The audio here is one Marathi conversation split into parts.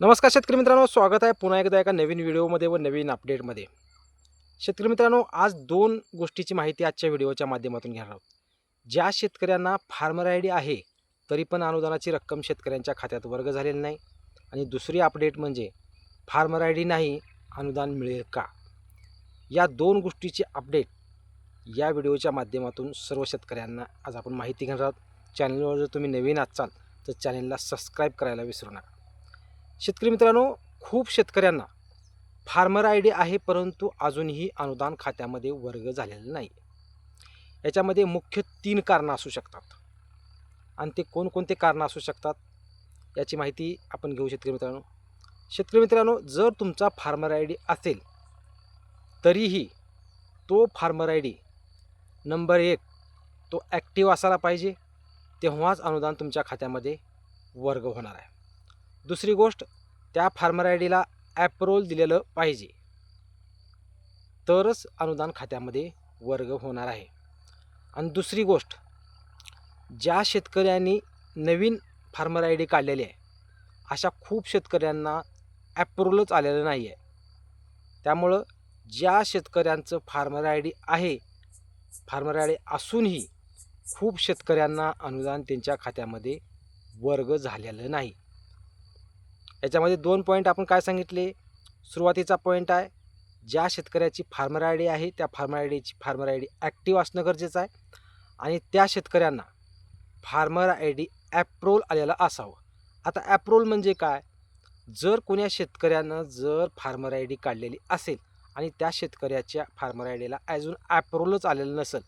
नमस्कार शेतकरी मित्रांनो स्वागत आहे पुन्हा एकदा एका नवीन व्हिडिओमध्ये व नवीन अपडेटमध्ये शेतकरी मित्रांनो आज दोन गोष्टीची माहिती आजच्या व्हिडिओच्या माध्यमातून घेणार आहोत. ज्या शेतकऱ्यांना फार्मर आय डी आहे तरी पण अनुदानाची रक्कम शेतकऱ्यांच्या खात्यात वर्ग झालेली नाही. आणि दुसरी अपडेट म्हणजे फार्मर आय डी नाही अनुदान मिळेल का? या दोन गोष्टीची अपडेट या व्हिडिओच्या माध्यमातून सर्व शेतकऱ्यांना आज आपण माहिती घेणार आहोत. चॅनलवर जर तुम्ही नवीन असाल तर चॅनलला सबस्क्राईब करायला विसरू नका. शेतकरी मित्रांनो खूप शेतकऱ्यांना फार्मर आय डी आहे परंतु अजूनही अनुदान खात्यामध्ये वर्ग झालेला नाही. याच्यामध्ये मुख्य तीन कारणं असू शकतात. आणि ते कोणकोणते कारणं असू शकतात याची माहिती आपण घेऊ शेतकरी मित्रांनो. शेतकरी मित्रांनो जर तुमचा फार्मर आय डी असेल तरीही तो फार्मर आय डी नंबर एक तो ॲक्टिव्ह असायला पाहिजे तेव्हाच अनुदान तुमच्या खात्यामध्ये वर्ग होणार आहे. दुसरी गोष्ट त्या फार्मर आय डीला ॲप्रोल दिलेलं पाहिजे. तरच अनुदान खात्यामध्ये वर्ग होणार आहे. आणि दुसरी गोष्ट ज्या शेतकऱ्यांनी नवीन फार्मर आय डी काढलेली आहे अशा खूप शेतकऱ्यांना ॲप्रोलच आलेलं नाही आहे त्यामुळं ज्या शेतकऱ्यांचं फार्मर आय डी आहे फार्मर आय डी असूनही खूप शेतकऱ्यांना अनुदान त्यांच्या खात्यामध्ये वर्ग झालेलं नाही. याच्यामध्ये दोन पॉईंट आपण काय सांगितले? सुरुवातीचा पॉईंट आहे ज्या शेतकऱ्याची फार्मर आय डी आहे त्या फार्मर आय डीची फार्मर आय डी ॲक्टिव्ह असणं गरजेचं आहे. आणि त्या शेतकऱ्यांना फार्मर आय डी ॲप्रोल आलेला असावं. आता ॲप्रोल म्हणजे काय? जर कोण्या शेतकऱ्यानं जर फार्मर आय डी काढलेली असेल आणि त्या शेतकऱ्याच्या फार्मर आय डीला अजून ॲप्रोलच आलेलं नसेल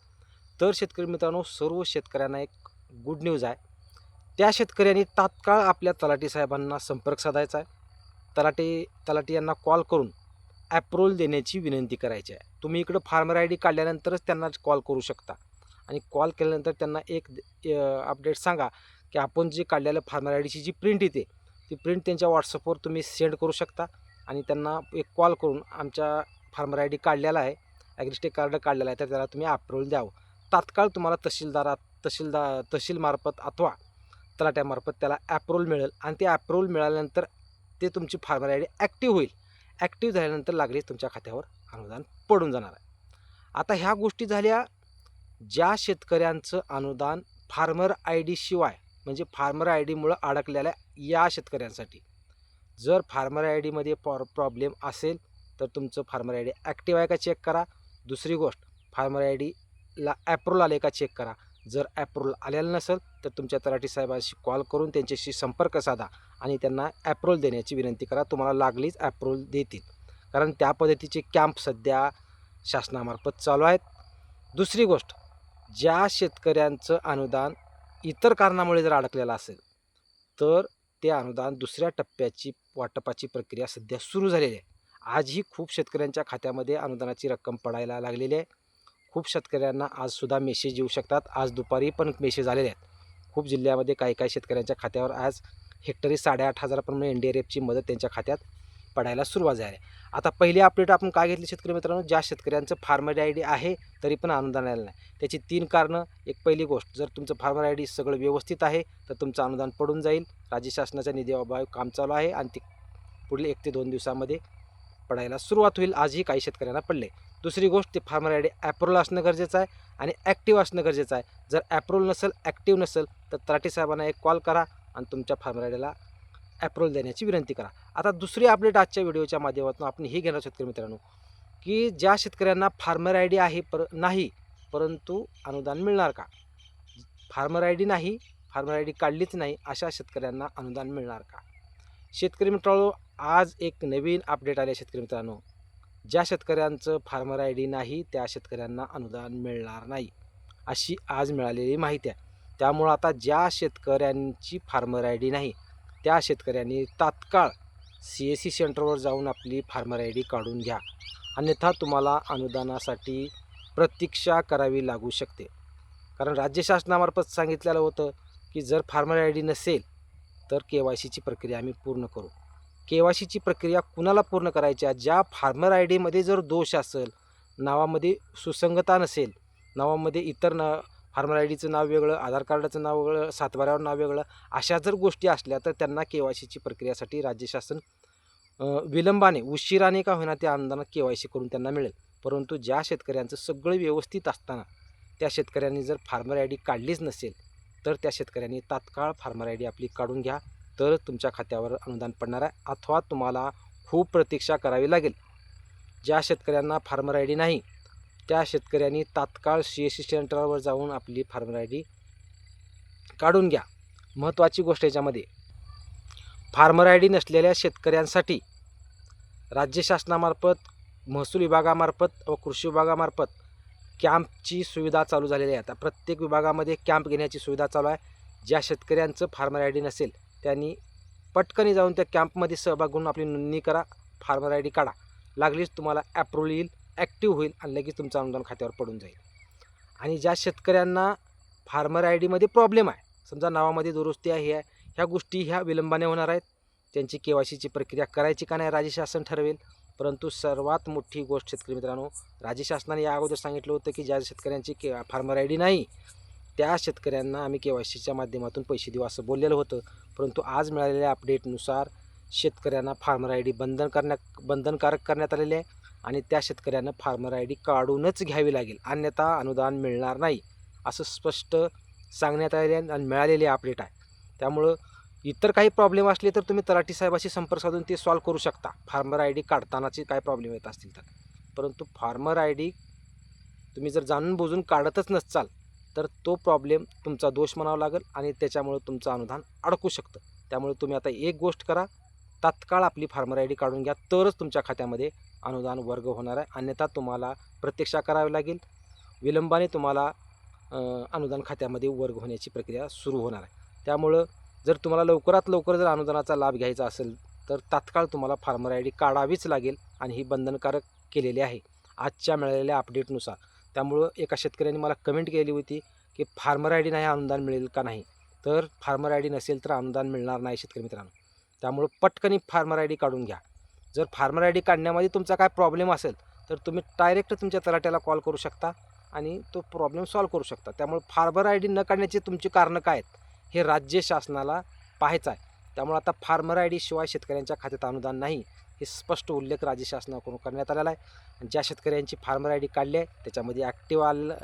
तर शेतकरी मित्रांनो सर्व शेतकऱ्यांना एक गुड न्यूज आहे. त्या शेतकऱ्यांनी तात्काळ आपल्या तलाठी साहेबांना संपर्क साधायचा आहे. तलाठी तलाठी यांना कॉल करून ॲप्रोल देण्याची विनंती करायची आहे. तुम्ही इकडं फार्मर आय डी काढल्यानंतरच त्यांना कॉल करू शकता. आणि कॉल केल्यानंतर त्यांना एक अपडेट सांगा की आपण जे काढलेलं फार्मर आय डीची जी प्रिंट येते ती प्रिंट त्यांच्या व्हॉट्सअपवर तुम्ही सेंड करू शकता. आणि त्यांना एक कॉल करून आमच्या फार्मर आय डी काढलेला आहे ॲग्रिस्टेक कार्ड काढलेला आहे तर त्याला तुम्ही ॲप्रोल द्यावं. तात्काळ तुम्हाला तहसीलदारात तहसीलदार तहसीलमार्फत अथवा तलाट्यामार्फत त्याला ॲप्रोल मिळेल. आणि ते ॲप्रोल मिळाल्यानंतर ते तुमची फार्मर आय डी ॲक्टिव्ह होईल. ॲक्टिव्ह झाल्यानंतर लागले तुमच्या खात्यावर अनुदान पडून जाणार आहे. आता ह्या गोष्टी झाल्या ज्या शेतकऱ्यांचं अनुदान फार्मर आय डी शिवाय म्हणजे फार्मर आय डीमुळं अडकलेल्या या शेतकऱ्यांसाठी. जर फार्मर आय डीमध्ये पॉ प्रॉब्लेम असेल तर तुमचं फार्मर आय डी ॲक्टिव्ह आहे का चेक करा. दुसरी गोष्ट फार्मर आय डीला ॲप्रोल आले का चेक करा. जर ॲप्रोल आलेलं नसेल तर तुमच्या तलाठी साहेबांशी कॉल करून त्यांच्याशी संपर्क साधा आणि त्यांना ॲप्रोल देण्याची विनंती करा. तुम्हाला लागलीच ॲप्रोल देतील. कारण त्या पद्धतीचे कॅम्प सध्या शासनामार्फत चालू आहेत. दुसरी गोष्ट ज्या शेतकऱ्यांचं अनुदान इतर कारणामुळे जर अडकलेलं असेल तर ते अनुदान दुसऱ्या टप्प्याची वाटपाची प्रक्रिया सध्या सुरू झालेली आहे. आजही खूप शेतकऱ्यांच्या खात्यामध्ये अनुदानाची रक्कम पडायला लागलेली आहे. खूप शेतकऱ्यांना आजसुद्धा मेसेज येऊ शकतात. आज दुपारी पण मेसेज आलेले आहेत. खूप जिल्ह्यामध्ये काही काही शेतकऱ्यांच्या खात्यावर आज हेक्टरी साडेआठ हजाराप्रमाणे एन डी आर एफची मदत त्यांच्या खात्यात पडायला सुरुवात झाली आहे. आता पहिली अपडेट आपण काय घेतली शेतकरी मित्रांनो? ज्या शेतकऱ्यांचं फार्मर आय डी आहे तरी पण अनुदान आलेलं नाही. त्याची तीन कारणं. एक पहिली गोष्ट जर तुमचं फार्मर आय डी सगळं व्यवस्थित आहे तर तुमचं अनुदान पडून जाईल. राज्य शासनाच्या निधीअभाव काम चालू आहे आणि ते पुढील एक ते दोन दिवसामध्ये पडायला सुरुवात होईल. आजही काही शेतकऱ्यांना पडले. दुसरी गोष्ट ती फार्मर आय डी ॲप्रोल असणं गरजेचं आहे आणि ॲक्टिव्ह असणं गरजेचं आहे. जर ॲप्रोल नसेल ॲक्टिव्ह नसेल तर तलाठी साहेबांना एक कॉल करा आणि तुमच्या फार्मर आय डीला ॲप्रोल देण्याची विनंती करा. आता दुसरी अपडेट आजच्या व्हिडिओच्या माध्यमातून आपण हे घेणार शेतकरी मित्रांनो की ज्या शेतकऱ्यांना फार्मर आय डी आहे पर नाही परंतु अनुदान मिळणार का? फार्मर आय डी नाही फार्मर आय डी काढलीच नाही अशा शेतकऱ्यांना अनुदान मिळणार का? शेतकरी मित्रांनो आज एक नवीन अपडेट आले शेतकरी मित्रांनो. ज्या शेतकऱ्यांचं फार्मर आय डी नाही त्या शेतकऱ्यांना अनुदान मिळणार नाही अशी आज मिळालेली माहिती आहे. त्यामुळं आता ज्या शेतकऱ्यांची फार्मर आय डी नाही त्या शेतकऱ्यांनी तात्काळ सी एस सी सेंटरवर जाऊन आपली फार्मर आय डी काढून घ्या. अन्यथा तुम्हाला अनुदानासाठी प्रतीक्षा करावी लागू शकते. कारण राज्य शासनामार्फत सांगितलेलं होतं की जर फार्मर आय डी नसेल तर के वाय सीची प्रक्रिया आम्ही पूर्ण करू. के वाय सीची प्रक्रिया कुणाला पूर्ण करायची आहे ज्या फार्मर आय डीमध्ये जर दोष असेल नावामध्ये सुसंगता नसेल नावामध्ये इतर ना फार्मर आय डीचं नाव वेगळं आधार कार्डाचं नाव वेगळं सातबाऱ्यावर नाव वेगळं अशा जर गोष्टी असल्या तर त्यांना के वाय सीची प्रक्रियासाठी राज्य शासन विलंबाने उशिराने का होईना त्या अनुदानात के वाय सी करून त्यांना मिळेल. परंतु ज्या शेतकऱ्यांचं सगळं व्यवस्थित असताना त्या शेतकऱ्यांनी जर फार्मर आय डी काढलीच नसेल तर त्या शेतकऱ्यांनी तात्काळ फार्मर आय डी आपली काढून घ्या. तर तुमच्या खात्यावर अनुदान पडणार आहे अथवा तुम्हाला खूप प्रतीक्षा करावी लागेल. ज्या शेतकऱ्यांना फार्मर आय डी नाही त्या शेतकऱ्यांनी तात्काळ सी एस सी सेंटरवर जाऊन आपली फार्मर आय डी काढून घ्या. महत्त्वाची गोष्ट याच्यामध्ये फार्मर आय डी नसलेल्या शेतकऱ्यांसाठी राज्य शासनामार्फत महसूल विभागामार्फत व कृषी विभागामार्फत कॅम्पची सुविधा चालू झालेली आहे. आता प्रत्येक विभागामध्ये कॅम्प घेण्याची सुविधा चालू आहे. ज्या शेतकऱ्यांचं फार्मर आय डी नसेल त्यांनी पटकनी जाऊन त्या कॅम्पमध्ये सहभाग घेऊन आपली नोंदणी करा फार्मर आय डी काढा. लागलीच तुम्हाला ॲप्रुव्हल येईल ॲक्टिव्ह होईल आणि लगेच तुमचं अनुदान खात्यावर पडून जाईल. आणि ज्या शेतकऱ्यांना फार्मर आय डीमध्ये प्रॉब्लेम आहे समजा नावामध्ये दुरुस्ती आहे आहे ह्या गोष्टी ह्या विलंबाने होणार आहेत. त्यांची के वाय सीची प्रक्रिया करायची का नाही राज्य शासन ठरवेल. परंतु सर्वात मोठी गोष्ट शेतकरी मित्रांनो राज्य शासनाने या अगोदर सांगितलं होतं की ज्या शेतकऱ्यांची के फार्मर आय डी नाही त्या शेतकऱ्यांना आम्ही के वाय सीच्या माध्यमातून पैसे देऊ असं बोललेलं होतं. परंतु आज मिळालेल्या अपडेटनुसार शेतकऱ्यांना फार्मर आय डी बंधन करण्यात बंधनकारक करण्यात आलेले आहे आणि त्या शेतकऱ्यांना फार्मर आय डी काढूनच घ्यावी लागेल. अन्यथा अनुदान मिळणार नाही असं स्पष्ट सांगण्यात आलेले आहे आणि मिळालेले अपडेट आहे. त्यामुळं इतर काही प्रॉब्लेम असले तर तुम्ही तलाठी साहेबाशी संपर्क साधून ते सॉल्व करू शकता. फार्मर आय डी काढतानाचे काय प्रॉब्लेम येत असतील तर. परंतु फार्मर आय डी तुम्ही जर जाणून बुजून काढतच नसाल तर तो प्रॉब्लेम तुमचा दोष म्हणावा लागेल आणि त्याच्यामुळं तुमचं अनुदान अडकू शकतं. त्यामुळे तुम्ही आता एक गोष्ट करा तात्काळ आपली फार्मर आय डी काढून घ्या तरच तुमच्या खात्यामध्ये अनुदान वर्ग होणार आहे. अन्यथा तुम्हाला प्रतीक्षा करावी लागेल. विलंबाने तुम्हाला अनुदान खात्यामध्ये वर्ग होण्याची प्रक्रिया सुरू होणार आहे. त्यामुळं जर तुम्हाला लवकरात लवकर जर अनुदानाचा लाभ घ्यायचा असेल तर तात्काळ तुम्हाला फार्मर आय डी काढावीच लागेल आणि ही बंधनकारक केलेली आहे. आजच्या मिळालेल्या अपडेटनुसार त्यामुळं एका शेतकऱ्याने मला कमेंट केली होती की फार्मर आय डी नाही अनुदान मिळेल का नाही? तर फार्मर आय डी नसेल तर अनुदान मिळणार नाही शेतकरी मित्रांनो. त्यामुळं पटकनी फार्मर आय डी काढून घ्या. जर फार्मर आय डी काढण्यामध्ये तुमचा काय प्रॉब्लेम असेल तर तुम्ही डायरेक्ट तुमच्या तलाट्याला कॉल करू शकता आणि तो प्रॉब्लेम सॉल्व करू शकता. त्यामुळे फार्मर आय डी न काढण्याची तुमची कारणं काय आहेत हे राज्य शासनाला पाहायचं आहे. त्यामुळे आता फार्मर आय डी शिवाय शेतकऱ्यांच्या खात्यात अनुदान नाही. हे स्पष्ट उल्लेख राज्य शासनाकडून करण्यात आलेला आहे. आणि ज्या शेतकऱ्यांची फार्मर आय डी काढली आहे त्याच्यामध्ये ॲक्टिव्ह आलं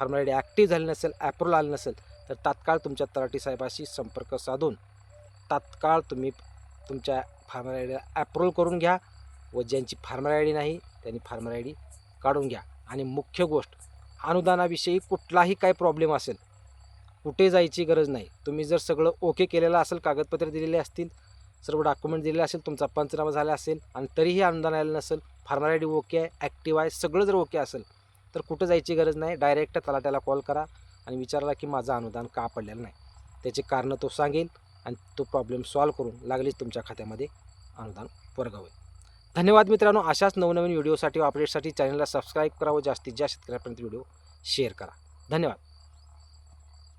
फार्मर आय डी ॲक्टिव्ह झाली नसेल ॲप्रूव्हल आलं नसेल तर तात्काळ तुमच्या तलाठी साहेबाशी संपर्क साधून तात्काळ तुम्ही तुमच्या फार्मर आय डीला ॲप्रूव्हल करून घ्या व ज्यांची फार्मर आय डी नाही त्यांनी फार्मर आय डी काढून घ्या. आणि मुख्य गोष्ट अनुदानाविषयी कुठलाही काय प्रॉब्लेम असेल कुठे जायची गरज नाही. तुम्ही जर सगळं ओके केलेलं असेल कागदपत्र दिलेले असतील सर्व डॉक्युमेंट दिलेले असेल तुमचा पंचनामा झाला असेल आणि तरीही अनुदान आलेलं नसेल फार्मर आय डी ओके आहे ॲक्टिव्ह आहे सगळं जर ओके असेल तर कुठं जायची गरज नाही. डायरेक्ट तलाट्याला कॉल करा आणि विचारला की माझं अनुदान का पडलेलं नाही. त्याचे कारणं तो सांगेल आणि तो प्रॉब्लेम सॉल्व करून लागलीच तुमच्या खात्यामध्ये अनुदान वर्ग होईल धन्यवाद मित्रांनो. अशाच नवनवीन व्हिडिओसाठी अपडेटसाठी चॅनलला सबस्क्राईब करा व जास्तीत जास्त शेतकऱ्यापर्यंत व्हिडिओ शेअर करा. धन्यवाद.